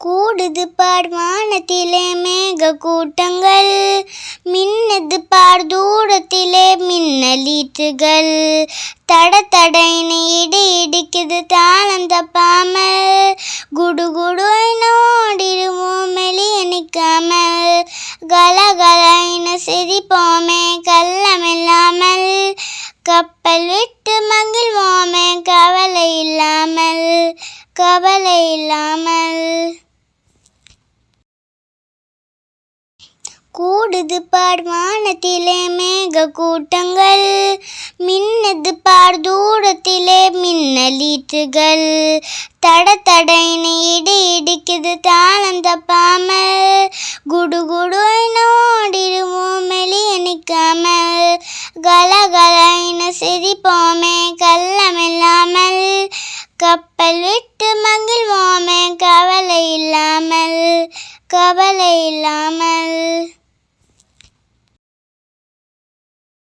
கூடுது பார் வானத்திலே மேக கூட்டங்கள் மின்னது பார் தூரத்திலே மின்னலீற்றுகள். தட தடைன இடி இடிக்குது தாளம் தப்பாமல் குடு குடு என ஓடிடுவோம் வெளிய நிற்காமல் கல கலைன சிரிப்போமே கள்ளமில்லாமல் கப்பல் விட்டு மகிழ்வோமே கவலை இல்லாமல் கவலை இல்லாமல் கூடுது பார் வானத்திலே மேக கூட்டங்கள் மின்னது பார் தூரத்திலே மின்னலீற்றுகள். தட தடைன இடி இடிக்குது தாளம் தப்பாமல் குடு குடு என ஓடிடுவோம் வெளிய நிற்காமல் கல கலைன சிரிப்போமே கள்ளமில்லாமல் கப்பல் விட்டு மகிழ்வோமே கவலை இல்லாமல் கவலை இல்லாமல்.